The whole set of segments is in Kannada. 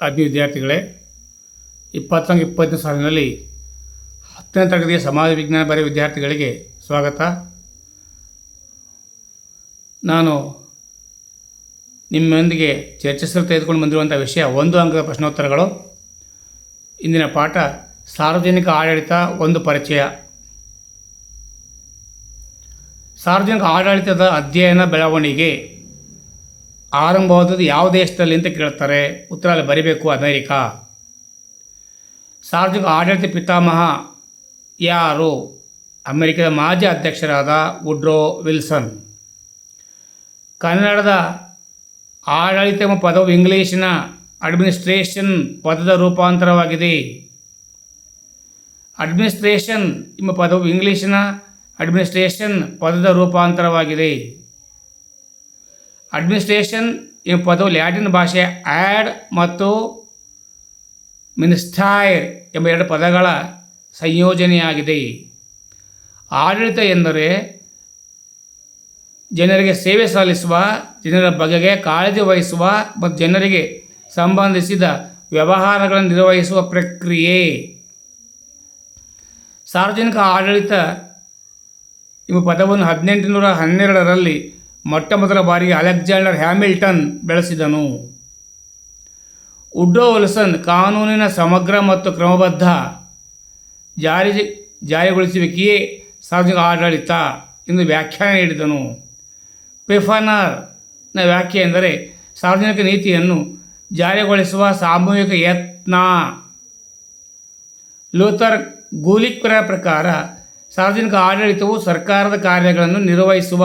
ಆತ್ಮೀಯ ವಿದ್ಯಾರ್ಥಿಗಳೇ ಇಪ್ಪತ್ತೊಂದು ಇಪ್ಪತ್ತನೇ ಸಾಲಿನಲ್ಲಿ ಹತ್ತನೇ ತರಗತಿಯ ಸಮಾಜ ವಿಜ್ಞಾನ ಬರೆಯ ವಿದ್ಯಾರ್ಥಿಗಳಿಗೆ ಸ್ವಾಗತ. ನಾನು ನಿಮ್ಮೊಂದಿಗೆ ಚರ್ಚಿಸಲು ತೆಗೆದುಕೊಂಡು ಬಂದಿರುವಂಥ ವಿಷಯ ಒಂದು ಅಂಕದ ಪ್ರಶ್ನೋತ್ತರಗಳು. ಇಂದಿನ ಪಾಠ ಸಾರ್ವಜನಿಕ ಆಡಳಿತ ಒಂದು ಪರಿಚಯ. ಸಾರ್ವಜನಿಕ ಆಡಳಿತದ ಅಧ್ಯಯನ ಬೆಳವಣಿಗೆ ಆರಂಭವಾದದ್ದು ಯಾವ ದೇಶದಲ್ಲಿ ಅಂತ ಕೇಳ್ತಾರೆ. ಉತ್ತರ ಅಲ್ಲಿ ಬರಿಬೇಕು ಅಮೇರಿಕಾ. ಸಾರ್ವಜನಿಕ ಆಡಳಿತ ಪಿತಾಮಹ ಯಾರು? ಅಮೆರಿಕದ ಮಾಜಿ ಅಧ್ಯಕ್ಷರಾದ ವುಡ್ರೋ ವಿಲ್ಸನ್. ಕನ್ನಡದ ಆಡಳಿತ ಎಂಬ ಪದವು ಇಂಗ್ಲೀಷಿನ ಅಡ್ಮಿನಿಸ್ಟ್ರೇಷನ್ ಪದದ ರೂಪಾಂತರವಾಗಿದೆ. ಅಡ್ಮಿನಿಸ್ಟ್ರೇಷನ್ ಎಂಬ ಪದವು ಇಂಗ್ಲೀಷಿನ ಅಡ್ಮಿನಿಸ್ಟ್ರೇಷನ್ ಪದದ ರೂಪಾಂತರವಾಗಿದೆ. ಅಡ್ಮಿನಿಸ್ಟ್ರೇಷನ್ ಎಂಬ ಪದವು ಲ್ಯಾಟಿನ್ ಭಾಷೆ ಆ್ಯಡ್ ಮತ್ತು ಮಿನಿಸ್ಟಾಯರ್ ಎಂಬ ಎರಡು ಪದಗಳ ಸಂಯೋಜನೆಯಾಗಿದೆ. ಆಡಳಿತ ಎಂದರೆ ಜನರಿಗೆ ಸೇವೆ ಸಲ್ಲಿಸುವ, ಜನರ ಬಗೆಗೆ ಕಾಳಜಿ ವಹಿಸುವ ಮತ್ತು ಜನರಿಗೆ ಸಂಬಂಧಿಸಿದ ವ್ಯವಹಾರಗಳನ್ನು ನಿರ್ವಹಿಸುವ ಪ್ರಕ್ರಿಯೆ. ಸಾರ್ವಜನಿಕ ಆಡಳಿತ ಎಂಬ ಪದವನ್ನು ಹದಿನೆಂಟುನೂರ ಹನ್ನೆರಡರಲ್ಲಿ ಮೊಟ್ಟ ಮೊದಲ ಬಾರಿಗೆ ಅಲೆಕ್ಸಾಂಡರ್ ಹ್ಯಾಮಿಲ್ಟನ್ ಬೆಳೆಸಿದನು. ಉಡ್ಡೋ ವಲ್ಸನ್ ಕಾನೂನಿನ ಸಮಗ್ರ ಮತ್ತು ಕ್ರಮಬದ್ಧ ಜಾರಿ ಜಾರಿಗೊಳಿಸುವಿಕೆಯೇ ಸಾರ್ವಜನಿಕ ಆಡಳಿತ ಎಂದು ವ್ಯಾಖ್ಯಾನ ನೀಡಿದನು. ಪಿಫನರ್ನ ವ್ಯಾಖ್ಯೆ ಎಂದರೆ ಸಾರ್ವಜನಿಕ ನೀತಿಯನ್ನು ಜಾರಿಗೊಳಿಸುವ ಸಾಮೂಹಿಕ ಯತ್ನ. ಲೂಥರ್ ಗೂಲಿಕ್ರ ಪ್ರಕಾರ ಸಾರ್ವಜನಿಕ ಆಡಳಿತವು ಸರ್ಕಾರದ ಕಾರ್ಯಗಳನ್ನು ನಿರ್ವಹಿಸುವ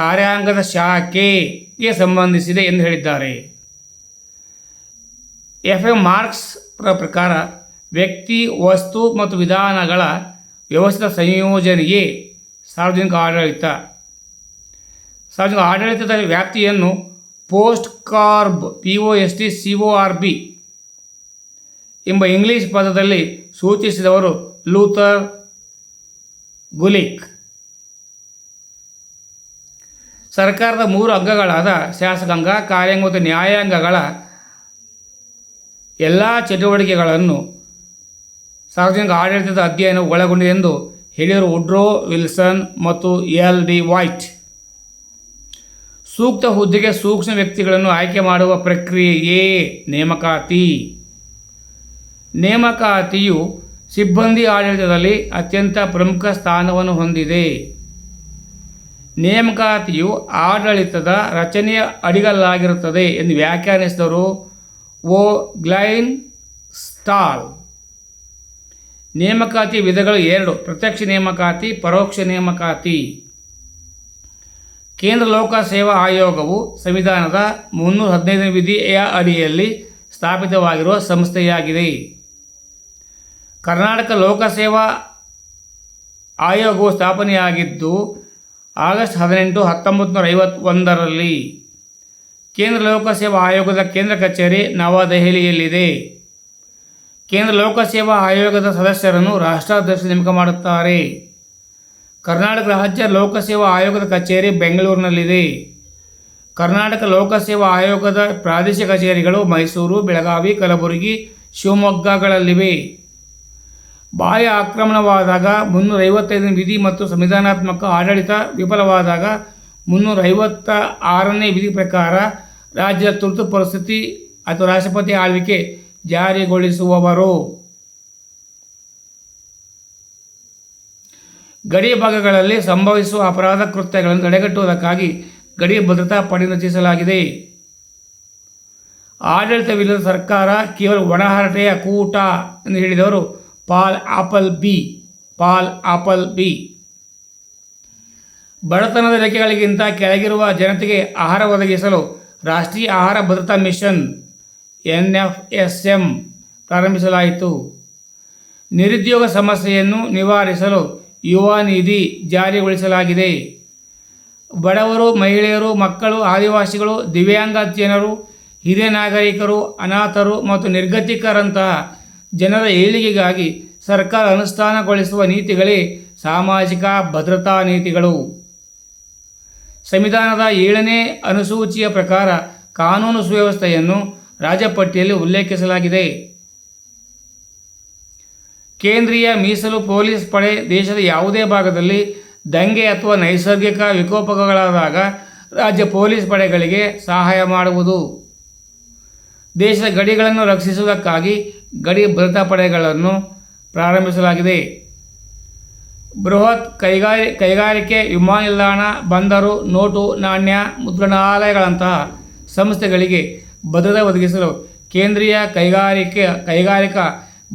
ಕಾರ್ಯಾಂಗದ ಶಾಖೆಗೆ ಸಂಬಂಧಿಸಿದೆ ಎಂದು ಹೇಳಿದ್ದಾರೆ. ಎಫ್ ಎಂ ಮಾರ್ಕ್ಸ್ ಪ್ರಕಾರ ವ್ಯಕ್ತಿ, ವಸ್ತು ಮತ್ತು ವಿಧಾನಗಳ ವ್ಯವಸ್ಥಿತ ಸಂಯೋಜನೆಯೇ ಸಾರ್ವಜನಿಕ ಆಡಳಿತ. ಸಾರ್ವಜನಿಕ ಆಡಳಿತದ ವ್ಯಾಪ್ತಿಯನ್ನು POSDCORB P O S T, C O R B ಎಂಬ ಇಂಗ್ಲಿಷ್ ಪದದಲ್ಲಿ ಸೂಚಿಸಿದವರು ಲೂಥರ್ ಗುಲಿಕ್. ಸರ್ಕಾರದ ಮೂರು ಅಂಗಗಳಾದ ಶಾಸಕಾಂಗ, ಕಾರ್ಯಾಂಗ ಮತ್ತು ನ್ಯಾಯಾಂಗಗಳ ಎಲ್ಲ ಚಟುವಟಿಕೆಗಳನ್ನು ಸಾರ್ವಜನಿಕ ಆಡಳಿತದ ಅಧ್ಯಯನ ಒಳಗೊಂಡಿದೆ ಎಂದು ಹೇಳಿದರು ಉಡ್ರೋ ವಿಲ್ಸನ್ ಮತ್ತು ಎಲ್ ಡಿ ವೈಟ್. ಸೂಕ್ತ ಹುದ್ದೆಗೆ ಸೂಕ್ಷ್ಮ ವ್ಯಕ್ತಿಗಳನ್ನು ಆಯ್ಕೆ ಮಾಡುವ ಪ್ರಕ್ರಿಯೆಯೇ ನೇಮಕಾತಿ. ನೇಮಕಾತಿಯು ಸಿಬ್ಬಂದಿ ಆಡಳಿತದಲ್ಲಿ ಅತ್ಯಂತ ಪ್ರಮುಖ ಸ್ಥಾನವನ್ನು ಹೊಂದಿದೆ. ನೇಮಕಾತಿಯು ಆಡಳಿತದ ರಚನೆಯ ಅಡಿಗಲ್ಲಾಗಿರುತ್ತದೆ ಎಂದು ವ್ಯಾಖ್ಯಾನಿಸಿದರು. ಓ ಗ್ಲೈನ್ ಸ್ಟಾಲ್. ನೇಮಕಾತಿ ವಿಧಗಳು ಎರಡು, ಪ್ರತ್ಯಕ್ಷ ನೇಮಕಾತಿ, ಪರೋಕ್ಷ ನೇಮಕಾತಿ. ಕೇಂದ್ರ ಲೋಕ ಸೇವಾ ಆಯೋಗವು ಸಂವಿಧಾನದ ಮುನ್ನೂರ ಹದಿನೈದನೇ ವಿಧಿಯ ಅಡಿಯಲ್ಲಿ ಸ್ಥಾಪಿತವಾಗಿರುವ ಸಂಸ್ಥೆಯಾಗಿದೆ. ಕರ್ನಾಟಕ ಲೋಕಸೇವಾ ಆಯೋಗವು ಸ್ಥಾಪನೆಯಾಗಿದ್ದು ಆಗಸ್ಟ್ ಹದಿನೆಂಟು ಹತ್ತೊಂಬತ್ತು ನೂರ ಐವತ್ತೊಂದರಲ್ಲಿ ಕೇಂದ್ರ ಲೋಕಸೇವಾ ಆಯೋಗದ ಕೇಂದ್ರ ಕಚೇರಿ ನವದೆಹಲಿಯಲ್ಲಿದೆ. ಕೇಂದ್ರ ಲೋಕಸೇವಾ ಆಯೋಗದ ಸದಸ್ಯರನ್ನು ರಾಷ್ಟ್ರಾಧ್ಯಕ್ಷ ನೇಮಕ ಮಾಡುತ್ತಾರೆ. ಕರ್ನಾಟಕ ರಾಜ್ಯ ಲೋಕಸೇವಾ ಆಯೋಗದ ಕಚೇರಿ ಬೆಂಗಳೂರಿನಲ್ಲಿದೆ. ಕರ್ನಾಟಕ ಲೋಕಸೇವಾ ಆಯೋಗದ ಪ್ರಾದೇಶಿಕ ಕಚೇರಿಗಳು ಮೈಸೂರು, ಬೆಳಗಾವಿ, ಕಲಬುರಗಿ, ಶಿವಮೊಗ್ಗಗಳಲ್ಲಿವೆ. ಬಾಹ್ಯ ಆಕ್ರಮಣವಾದಾಗ ಮುನ್ನೂರ ಐವತ್ತೈದನೇ ವಿಧಿ ಮತ್ತು ಸಂವಿಧಾನಾತ್ಮಕ ಆಡಳಿತ ವಿಫಲವಾದಾಗ ಮುನ್ನೂರ ಐವತ್ತ ಆರನೇ ವಿಧಿ ಪ್ರಕಾರ ರಾಜ್ಯದ ತುರ್ತು ಪರಿಸ್ಥಿತಿ ಅಥವಾ ರಾಷ್ಟ್ರಪತಿ ಆಳ್ವಿಕೆ ಜಾರಿಗೊಳಿಸುವವರು. ಗಡಿ ಭಾಗಗಳಲ್ಲಿ ಸಂಭವಿಸುವ ಅಪರಾಧ ಕೃತ್ಯಗಳನ್ನು ತಡೆಗಟ್ಟುವುದಕ್ಕಾಗಿ ಗಡಿ ಭದ್ರತಾ ಪಡೆ ರಚಿಸಲಾಗಿದೆ. ಆಡಳಿತವಿಲ್ಲದ ಸರ್ಕಾರ ಕೇವಲ ಒಣಹರಟೆಯ ಕೂಟ ಎಂದು ಹೇಳಿದವರು Paul Appleby, Paul Appleby. ಬಡತನದ ರೇಖೆಗಳಿಗಿಂತ ಕೆಳಗಿರುವ ಜನತೆಗೆ ಆಹಾರ ಒದಗಿಸಲು ರಾಷ್ಟ್ರೀಯ ಆಹಾರ ಭದ್ರತಾ mission, N F S M, ಪ್ರಾರಂಭಿಸಲಾಯಿತು. ನಿರುದ್ಯೋಗ ಸಮಸ್ಯೆಯನ್ನು ನಿವಾರಿಸಲು ಯುವ ನಿಧಿ ಜಾರಿಗೊಳಿಸಲಾಗಿದೆ. ಬಡವರು, ಮಹಿಳೆಯರು, ಮಕ್ಕಳು, ಆದಿವಾಸಿಗಳು, ದಿವ್ಯಾಂಗ ಜನರು ಹಿರಿಯ ನಾಗರಿಕರು, ಅನಾಥರು ಮತ್ತು ನಿರ್ಗತಿಕರಂತಹ ಜನರ ಏಳಿಗೆಗಾಗಿ ಸರ್ಕಾರ ಅನುಷ್ಠಾನಗೊಳಿಸುವ ನೀತಿಗಳೇ ಸಾಮಾಜಿಕ ಭದ್ರತಾ ನೀತಿಗಳು. ಸಂವಿಧಾನದ ಏಳನೇ ಅನುಸೂಚಿಯ ಪ್ರಕಾರ ಕಾನೂನು ಸುವ್ಯವಸ್ಥೆಯನ್ನು ರಾಜಪಟ್ಟಿಯಲ್ಲಿ ಉಲ್ಲೇಖಿಸಲಾಗಿದೆ. ಕೇಂದ್ರೀಯ ಮೀಸಲು ಪೊಲೀಸ್ ಪಡೆ ದೇಶದ ಯಾವುದೇ ಭಾಗದಲ್ಲಿ ದಂಗೆ ಅಥವಾ ನೈಸರ್ಗಿಕ ವಿಕೋಪಗಳಾದಾಗ ರಾಜ್ಯ ಪೊಲೀಸ್ ಪಡೆಗಳಿಗೆ ಸಹಾಯ ಮಾಡುವುದು. ದೇಶದ ಗಡಿಗಳನ್ನು ರಕ್ಷಿಸುವುದಕ್ಕಾಗಿ ಗಡಿ ಭದ್ರತಾ ಪಡೆಗಳನ್ನು ಪ್ರಾರಂಭಿಸಲಾಗಿದೆ. ಬೃಹತ್ ಕೈಗಾರಿ, ಕೈಗಾರಿಕೆ ವಿಮಾನ ನಿಲ್ದಾಣ, ಬಂದರು, ನೋಟು, ನಾಣ್ಯ ಮುದ್ರಣಾಲಯಗಳಂತಹ ಸಂಸ್ಥೆಗಳಿಗೆ ಭದ್ರತೆ ಒದಗಿಸಲು ಕೇಂದ್ರೀಯ ಕೈಗಾರಿಕೆ, ಕೈಗಾರಿಕಾ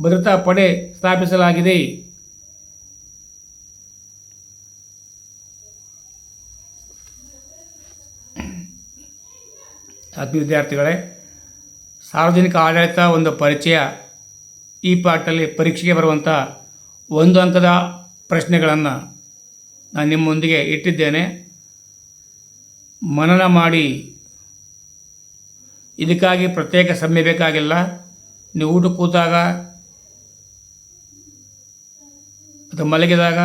ಭದ್ರತಾ ಪಡೆ ಸ್ಥಾಪಿಸಲಾಗಿದೆ. ವಿದ್ಯಾರ್ಥಿಗಳೇ ಸಾರ್ವಜನಿಕ ಆಡಳಿತ ಒಂದು ಪರಿಚಯ. ಈ ಪಾಠದಲ್ಲಿ ಪರೀಕ್ಷೆಗೆ ಬರುವಂಥ ಒಂದು ಅಂಕದ ಪ್ರಶ್ನೆಗಳನ್ನು ನಾನು ನಿಮ್ಮೊಂದಿಗೆ ಇಟ್ಟಿದ್ದೇನೆ. ಮನನ ಮಾಡಿ, ಇದಕ್ಕಾಗಿ ಪ್ರತ್ಯೇಕ ಸಮಯ ಬೇಕಾಗಿಲ್ಲ. ನೀವು ಊಟ ಕೂತಾಗ, ಅಥವಾ ಮಲಗಿದಾಗ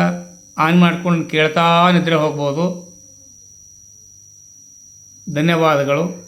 ಆನ್ ಮಾಡ್ಕೊಂಡು ಕೇಳ್ತಾ ನಿದ್ರೆ ಹೋಗ್ಬೋದು. ಧನ್ಯವಾದಗಳು.